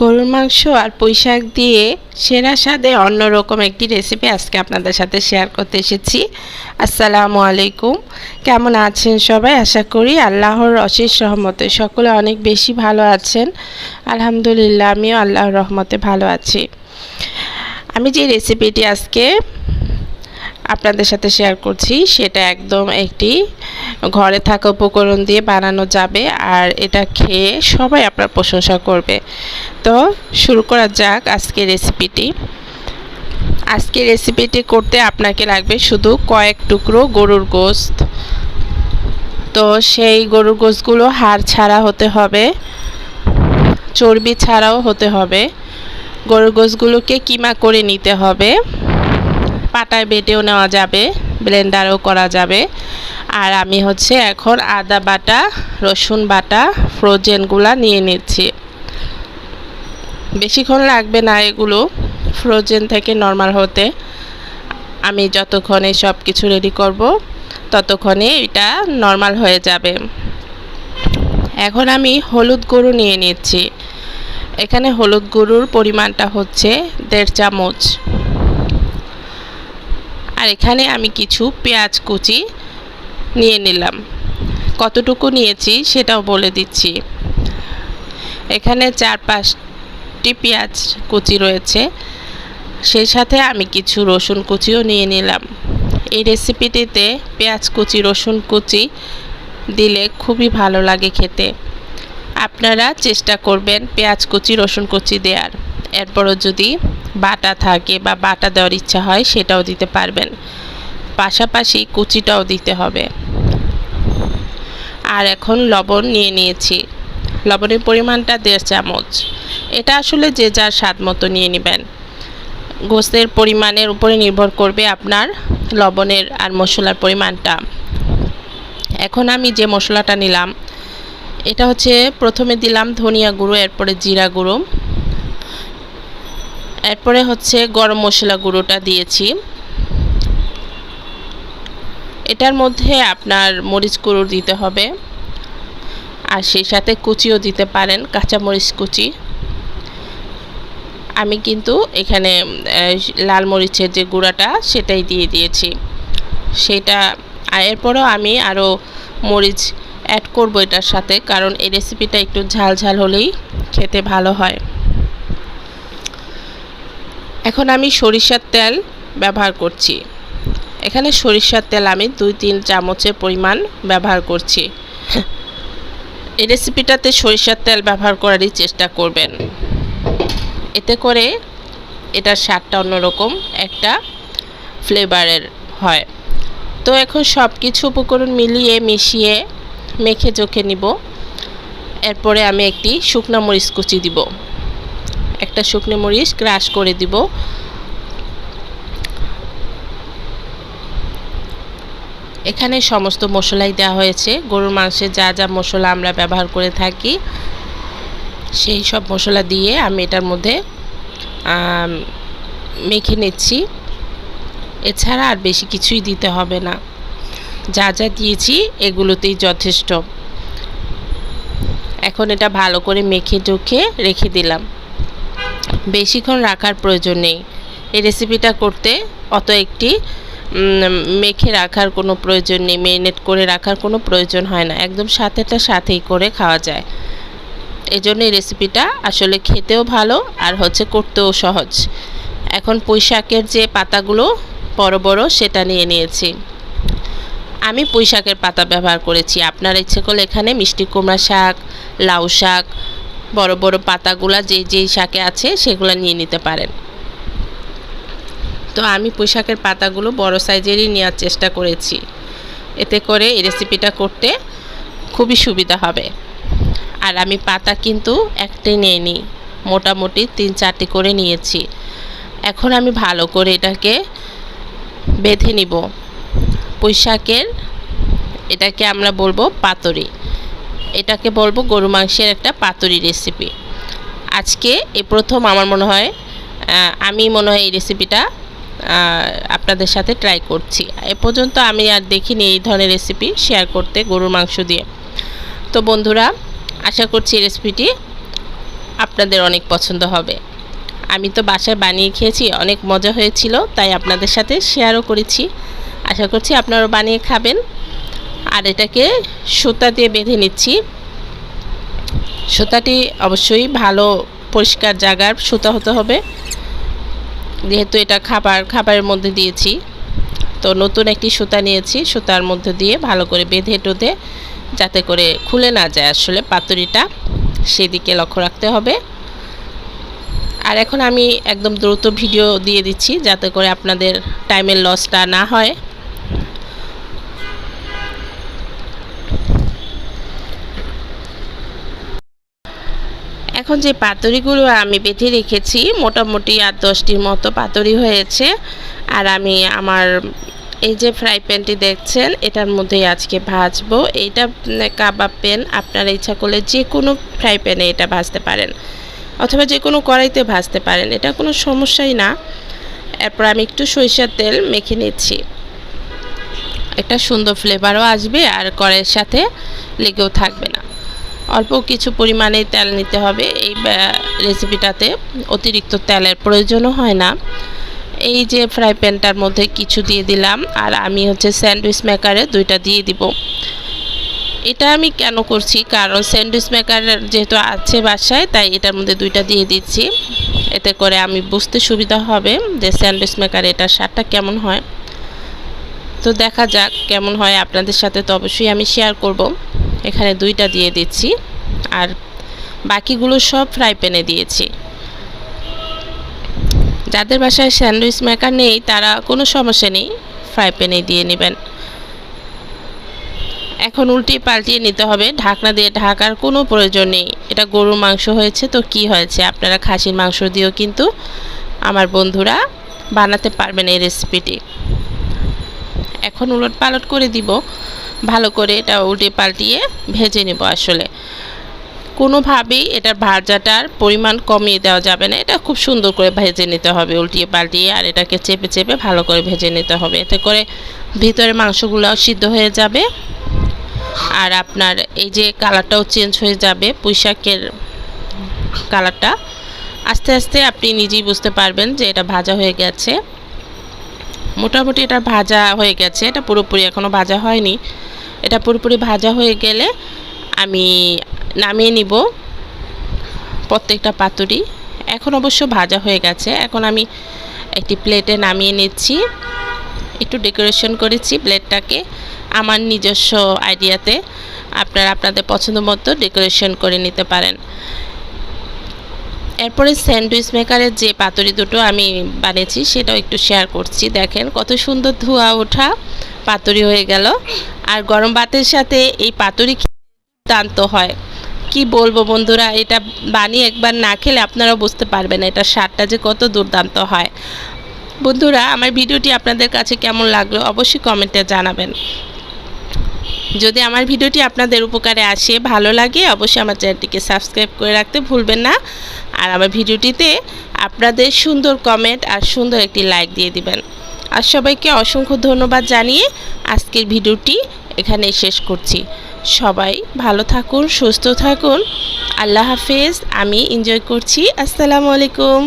গরুর মাংস আর পুঁই শাক দিয়ে সেরা স্বাদে অন্যরকম একটি রেসিপি আজকে আপনাদের সাথে শেয়ার করতে এসেছি। আসসালামু আলাইকুম। কেমন আছেন সবাই? আশা করি আল্লাহর অশেষ রহমতে সকলে অনেক বেশি ভালো আছেন। আলহামদুলিল্লাহ, আমিও আল্লাহর রহমতে ভালো আছি। আমি যে রেসিপিটি আজকে আপনাদের সাথে শেয়ার করছি। সেটা একদম একটি ঘরে থাকা উপকরণ দিয়ে বানানো যাবে আর এটা খেয়ে সবাই আপনার প্রশংসা করবে। তো শুরু করা যাক আজকে রেসিপিটি আজকে রেসিপিটি করতে আপনাকে লাগবে শুধু কয়েক টুকরো গরুর গোস্ত। তো সেই গরুর গোস্তগুলো হাড় ছাড়া হতে হবে, চর্বি ছাড়াও হতে হবে। গরুর গোস্তগুলোকে কিমা করে নিতে হবে। পাটায় বেটেও নেওয়া যাবে, ব্লেন্ডারও করা যাবে। আর আমি হচ্ছে এখন আদা বাটা, রসুন বাটা ফ্রোজেনগুলা নিয়ে নিচ্ছি। বেশিক্ষণ লাগবে না এগুলো, ফ্রোজেন থেকে নর্মাল হতে। আমি যতক্ষণে সব কিছু রেডি করব, ততক্ষণে এটা নর্মাল হয়ে যাবে। এখন আমি হলুদ গুঁড়ো নিয়ে নিচ্ছি। এখানে হলুদ গুঁড়োর পরিমাণটা হচ্ছে দেড় চামচ। আর এখানে আমি কিছু পেঁয়াজ কুচি নিয়ে নিলাম। কতটুকু নিয়েছি সেটাও বলে দিচ্ছি। এখানে চার পাঁচটি পেঁয়াজ কুচি রয়েছে। সেই সাথে আমি কিছু রসুন কুচিও নিয়ে নিলাম। এই রেসিপিটিতে পেঁয়াজ কুচি, রসুন কুচি দিলে খুবই ভালো লাগে খেতে। আপনারা চেষ্টা করবেন পেঁয়াজ কুচি, রসুন কুচি দেওয়ার এরপরও যদি বাটা থাকে বা বাটা দেওয়ার ইচ্ছা হয়, সেটাও দিতে পারবেন। পাশাপাশি কুচিটাও দিতে হবে। আর এখন লবণ নিয়ে নিয়েছি। লবণের পরিমাণটা দেড় চামচ। এটা আসলে যে যার স্বাদ মতো নিয়ে নেবেন। গোস্তের পরিমাণের উপরে নির্ভর করবে আপনার লবণের আর মশলার পরিমাণটা। এখন আমি যে মশলাটা নিলাম এটা হচ্ছে প্রথমে দিলাম ধনিয়া গুঁড়ো, এরপরে জিরা গুঁড়ো। এরপরে হচ্ছে গরম মশলা গুঁড়োটা দিয়েছি। এটার মধ্যে আপনার মরিচ গুঁড়ো দিতে হবে। আর সেই সাথে কুচিও দিতে পারেন কাঁচা মরিচ কুচি। আমি কিন্তু এখানে লাল মরিচের যে গুঁড়াটা সেটাই দিয়ে দিয়েছি। সেটা এরপরও আমি আরও মরিচ অ্যাড করব এটার সাথে, কারণ এই রেসিপিটা একটু ঝাল ঝাল হলেই খেতে ভালো হয়। এখন আমি সরিষার তেল ব্যবহার করছি। এখানে সরিষার তেল আমি দুই তিন চামচের পরিমাণ ব্যবহার করছি। এই রেসিপিটাতে সরিষার তেল ব্যবহার করারই চেষ্টা করবেন। এতে করে এটার স্বাদটা অন্যরকম একটা ফ্লেভারের হয়। তো এখন সব কিছু উপকরণ মিলিয়ে, মিশিয়ে মেখে চোখে নিব। এরপরে আমি একটি শুকনো মরিচ কুচি দিব। একটা শুকনো মরিচ ক্রাশ করে দিব। এখানে সমস্ত মশলাই দেওয়া হয়েছে। গরুর মাংসে যা যা মশলা আমরা ব্যবহার করে থাকি, সেই সব মশলা দিয়ে আমি এটার মধ্যে মেখে নিচ্ছি। এছাড়া আর বেশি কিছুই দিতে হবে না। যা যা দিয়েছি এগুলোতেই যথেষ্ট। এখন এটা ভালো করে মেখে টুখে রেখে দিলাম। বেশিক্ষণ রাখার প্রয়োজন নেই। এই রেসিপিটা করতে অত একটি মেখে রাখার কোনো প্রয়োজন নেই মেরিনেট করে রাখার কোনো প্রয়োজন হয় না। একদম সাথেটা সাথেই করে খাওয়া যায়। এই জন্য এই রেসিপিটা আসলে খেতেও ভালো আর হচ্ছে করতেও সহজ। এখন পুঁই শাকের যে পাতাগুলো বড় বড় সেটা নিয়ে নিয়েছি। আমি পুঁই শাকের পাতা ব্যবহার করেছি। আপনার ইচ্ছে করলে এখানে মিষ্টি কুমড়া শাক, লাউ শাক, বড় বড় পাতাগুলা যে যেই শাকে আছে সেগুলো নিয়ে নিতে পারেন। তো আমি পুঁইশাকের পাতাগুলো বড় সাইজেরই নেওয়ার চেষ্টা করেছি। এতে করে এই রেসিপিটা করতে খুবই সুবিধা হবে। আর আমি পাতা কিন্তু একটাই নিয়ে নিই মোটামুটি তিন চারটি করে নিয়েছি। এখন আমি ভালো করে এটাকে বেঁধে নিব। পুঁইশাকের এটাকে আমরা বলব পাতরি। এটাকে বলব গরু মাংসের একটা পাতুরি রেসিপি আজকে এই প্রথম আমার মনে হয় আমি মনে হয় এই রেসিপিটা আপনাদের সাথে ট্রাই করছি। এ পর্যন্ত আমি আর দেখিনি এই ধরনের রেসিপি শেয়ার করতে গরুর মাংস দিয়ে। তো বন্ধুরা, আশা করছি এই রেসিপিটি আপনাদের অনেক পছন্দ হবে। আমি তো বাসায় বানিয়ে খেয়েছি, অনেক মজা হয়েছিল, তাই আপনাদের সাথে শেয়ারও করেছি। আশা করছি আপনারাও বানিয়ে খাবেন। আর এটাকে সুতা দিয়ে বেঁধে নিচ্ছি। সুতাটি অবশ্যই ভালো, পরিষ্কার জায়গার সুতা হতে হবে। যেহেতু এটা খাবার, খাবারের মধ্যে দিয়েছি। তো নতুন একটি সুতা নিয়েছি, সুতার মধ্যে দিয়ে ভালো করে বেঁধে টোধে যাতে করে খুলে না যায় আসলে পাতুরিটা। সেদিকে লক্ষ্য রাখতে হবে। আর এখন আমি একদম দ্রুত ভিডিও দিয়ে দিচ্ছি যাতে করে আপনাদের টাইমের লসটা না হয়। এখন যে পাতুরিগুলো আমি বেঁধে রেখেছি, মোটামুটি আট দশটির মতো পাতুরি হয়েছে। আর আমি আমার এই যে ফ্রাই প্যানটি দেখছেন, এটার মধ্যেই আজকে ভাজবো। এইটা কাবাব প্যান, আপনারা ইচ্ছা করলে যে কোনো ফ্রাই প্যানে এটা ভাজতে পারেন। অথবা যে কোনো কড়াইতে ভাজতে পারেন, এটা কোনো সমস্যাই না। এরপর আমি একটু সরিষার তেল মেখে নিচ্ছি। একটা সুন্দর ফ্লেভারও আসবে আর কড়াইয়ের সাথে লেগেও থাকবে না। অল্প কিছু পরিমাণে তেল নিতে হবে এই রেসিপিটাতে অতিরিক্ত তেলের প্রয়োজনও হয় না। এই যে ফ্রাই প্যানটার মধ্যে কিছু দিয়ে দিলাম, আর আমি হচ্ছে স্যান্ডউইচ মেকারে দুইটা দিয়ে দিব। এটা আমি কেন করছি? কারণ স্যান্ডউইচ মেকার যেহেতু আছে বাসায়, তাই এটার মধ্যে দুইটা দিয়ে দিচ্ছি। এতে করে আমি বুঝতে সুবিধা হবে যে স্যান্ডউইচ মেকার এটার স্বাদটা কেমন হয়। তো দেখা যাক কেমন হয়। আপনাদের সাথে তো অবশ্যই আমি শেয়ার করব। এখানে দুইটা দিয়ে দিচ্ছি। আর বাকিগুলো সব ফ্রাই প্যানে দিয়েছি। যাদের বাসায় স্যান্ডউইচ মেকার নেই, তারা কোনো সমস্যা নেই ফ্রাই প্যানে দিয়ে নেবেন। এখন উল্টিয়ে পাল্টিয়ে নিতে হবে, ঢাকনা দিয়ে ঢাকার কোনো প্রয়োজন নেই। এটা গরুর মাংস হয়েছে, তো কি হয়েছে? আপনারা খাসির মাংস দিয়েও কিন্তু আমার বন্ধুরা বানাতে পারবেন এই রেসিপিটি এখন উলট পালট করে দিব। ভালো করে এটা উল্টে পাল্টিয়ে ভেজে নেব আসলে। কোনোভাবেই এটার ভাজাটার পরিমাণ কমিয়ে দেওয়া যাবে না। এটা খুব সুন্দর করে ভেজে নিতে হবে উল্টিয়ে পাল্টিয়ে আর এটাকে চেপে চেপে ভালো করে ভেজে নিতে হবে। এতে করে ভিতরে মাংসগুলো সিদ্ধ হয়ে যাবে। আর আপনার এই যে কালারটাও চেঞ্জ হয়ে যাবে পুঁইশাকের কালারটা। আস্তে আস্তে আপনি নিজেই বুঝতে পারবেন যে এটা ভাজা হয়ে গেছে। মোটামুটি এটা ভাজা হয়ে গেছে। এটা পুরোপুরি এখনও ভাজা হয়নি। এটা পুরোপুরি ভাজা হয়ে গেলে আমি নামিয়ে নিব প্রত্যেকটা পাতুরি। এখন অবশ্য ভাজা হয়ে গেছে। এখন আমি একটি প্লেটে নামিয়ে নিচ্ছি। একটু ডেকোরেশন করেছি প্লেটটাকে। আমার নিজস্ব আইডিয়াতে আপনারা আপনাদের পছন্দ মতো ডেকোরেশন করে নিতে পারেন। এরপরে স্যান্ডউইচ মেকারের যে পাতুরি দুটো আমি বানিয়েছি, সেটাও একটু শেয়ার করছি। দেখেন কত সুন্দর ধোয়া ওঠা। পাতুরি হয়ে গেল। আর গরম ভাতের সাথে এই পাতুরি দান্ত হয়। কি বলব বন্ধুরা, এটা বানিয়ে একবার না খেলে আপনারাও বুঝতে পারবেন এটা স্বাদটা যে কত দুর্দান্ত হয়। বন্ধুরা, আমার ভিডিওটি আপনাদের কাছে কেমন লাগল অবশ্যই কমেন্টে জানাবেন। যদি আমার ভিডিওটি আপনাদের উপকারে আসে, ভালো লাগে, অবশ্যই আমার চ্যানেলটিকে সাবস্ক্রাইব করে রাখতে ভুলবেন না। আর আমার ভিডিওটিতে আপনাদের সুন্দর কমেন্ট আর সুন্দর একটি লাইক দিয়ে দিবেন। আর সবাইকে অসংখ্য ধন্যবাদ জানিয়ে আজকের ভিডিওটি এখানে শেষ করছি। সবাই ভালো থাকুন, সুস্থ থাকুন। আল্লাহ হাফেজ, আমি এনজয় করছি। আসসালামু আলাইকুম।